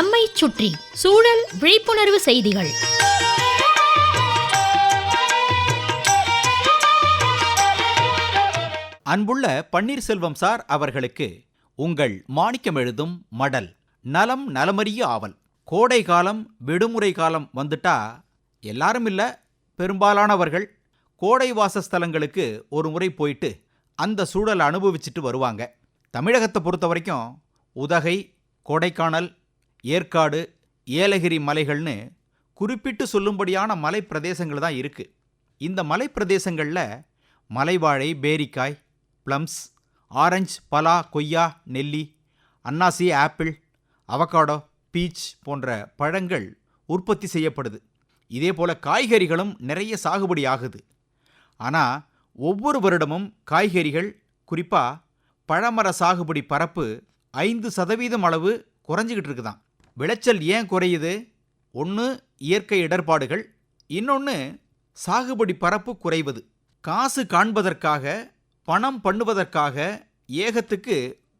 நம்மை சுற்றி சூழல் விழிப்புணர்வு செய்திகள். அன்புள்ள பன்னீர்செல்வம் சார் அவர்களுக்கு உங்கள் மாணிக்கம் எழுதும் மடல் நலம் நலமறிய ஆவல். கோடை காலம் விடுமுறை காலம் வந்துட்டா எல்லாரும் இல்லை பெரும்பாலானவர்கள். கோடை வாசஸ்தலங்களுக்கு ஒரு முறை போயிட்டு அந்த சூழலை அனுபவிச்சுட்டு வருவாங்க. தமிழகத்தை பொறுத்த வரைக்கும் உதகை கொடைக்கானல் ஏற்காடு ஏலகிரி மலைகள்னு குறிப்பிட்டு சொல்லும்படியான மலை பிரதேசங்கள் தான் இருக்குது இந்த மலை பிரதேசங்களில் மலைவாழை பேரிக்காய் ப்ளம்ஸ் ஆரஞ்சு பலா கொய்யா நெல்லி அன்னாசி ஆப்பிள் அவகாடோ பீச் போன்ற பழங்கள் உற்பத்தி செய்யப்படுது. இதே போல் காய்கறிகளும் நிறைய சாகுபடி ஆகுது. ஆனால் ஒவ்வொரு வருடமும் காய்கறிகள் குறிப்பாக பழமர சாகுபடி பரப்பு ஐந்து சதவீதம் அளவு குறைஞ்சிக்கிட்டு இருக்குதாம். விளைச்சல் ஏன் குறையுது? ஒன்று இயற்கை இடர்பாடுகள். இன்னொன்று சாகுபடி பரப்பு குறைவது. காசு காண்பதற்காக பணம் பண்ணுவதற்காக ஏகத்துக்கு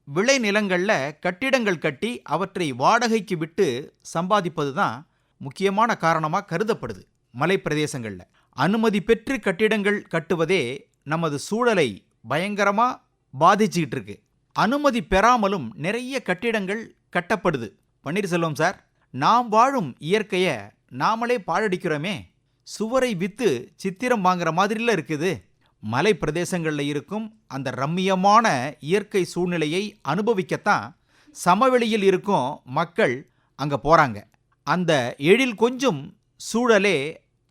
விளை நிலங்களில் கட்டிடங்கள் கட்டி அவற்றை வாடகைக்கு விட்டு சம்பாதிப்பது தான் முக்கியமான காரணமாக கருதப்படுது மலை பிரதேசங்களில். அனுமதி பெற்று கட்டிடங்கள் கட்டுவதே நமது சூழலை பயங்கரமாக பாதிச்சுக்கிட்டு இருக்கு. அனுமதி பெறாமலும் நிறைய கட்டிடங்கள் கட்டப்படுது. பன்னீர்செல்வம் சார். நாம் வாழும் இயற்கையை நாமளே பாழடிக்கிறோமே. சுவரை வித்து சித்திரம் வாங்குற மாதிரில இருக்குது. மலை பிரதேசங்களில் இருக்கும் அந்த ரம்மியமான இயற்கை சூழ்நிலையை அனுபவிக்கத்தான் சமவெளியில் இருக்கும் மக்கள் அங்கே போகிறாங்க அந்த எழில் கொஞ்சம் சூழலே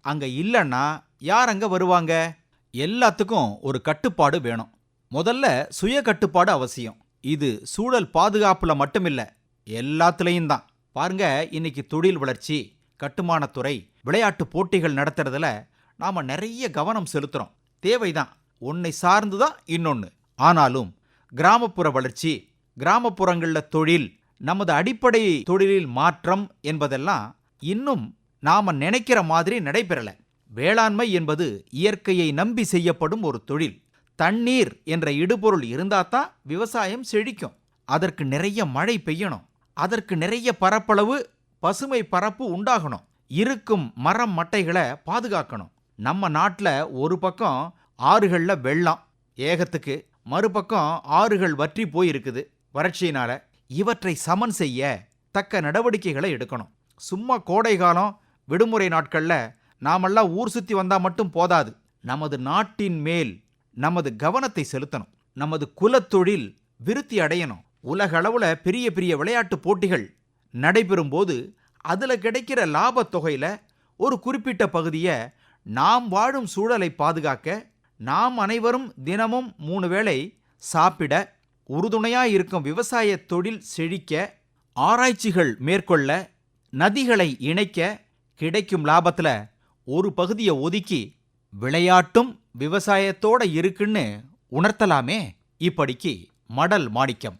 அங்கே இல்லைன்னா யார் அங்கே வருவாங்க? எல்லாத்துக்கும் ஒரு கட்டுப்பாடு வேணும். முதல்ல சுய கட்டுப்பாடு அவசியம். இது சூழல் பாதுகாப்பில் மட்டுமில்லை. எல்லாத்துலேயும் தான். பாருங்க இன்னைக்கு தொழில் வளர்ச்சி கட்டுமானத்துறை விளையாட்டு போட்டிகள் நடத்துறதுல நாம நிறைய கவனம் செலுத்துகிறோம் தேவைதான். உன்னை சார்ந்து தான் இன்னொன்று ஆனாலும் கிராமப்புற வளர்ச்சி கிராமப்புறங்களில் தொழில் நமது அடிப்படை தொழிலில் மாற்றம் என்பதெல்லாம் இன்னும் நாம் நினைக்கிற மாதிரி நடைபெறலை. வேளாண்மை என்பது இயற்கையை நம்பி செய்யப்படும் ஒரு தொழில். தண்ணீர் என்ற இடுபொருள் இருந்தாதான் விவசாயம் செழிக்கும். அதற்கு நிறைய மழை பெய்யணும். அதற்கு நிறைய பரப்பளவு பசுமை பரப்பு உண்டாகணும். இருக்கும் மரம் மட்டைகளை பாதுகாக்கணும். நம்ம நாட்டில் ஒரு பக்கம் ஆறுகளில் வெள்ளம் ஏகத்துக்கு. மறுபக்கம் ஆறுகள் வற்றி போயிருக்குது வறட்சியினால. இவற்றை சமன் செய்ய தக்க நடவடிக்கைகளை எடுக்கணும். சும்மா கோடை காலம் விடுமுறை நாட்கள்ல நாமெல்லாம் ஊர் சுற்றி வந்தால் மட்டும் போதாது. நமது நாட்டின் மேல் நமது கவனத்தை செலுத்தணும். நமது குலத்தொழில் விருத்தி அடையணும். உலக அளவில் பெரிய பெரிய விளையாட்டு போட்டிகள் நடைபெறும்போது அதில் அதுல கிடைக்கிற லாபத் தொகையில ஒரு குறிப்பிட்ட பகுதியை நாம் வாழும் சூழலை பாதுகாக்க நாம் அனைவரும் தினமும் மூணு வேளை சாப்பிட உறுதுணையா இருக்கும் விவசாய தொழில் செழிக்க ஆராய்ச்சிகள் மேற்கொள்ள நதிகளை இணைக்க கிடைக்கும் லாபத்துல ஒரு பகுதியை ஒதுக்கி விளையாட்டும் விவசாயத்தோட இருக்குன்னு உணர்த்தலாமே? இப்படிக்கு மடல் மாணிக்கம்.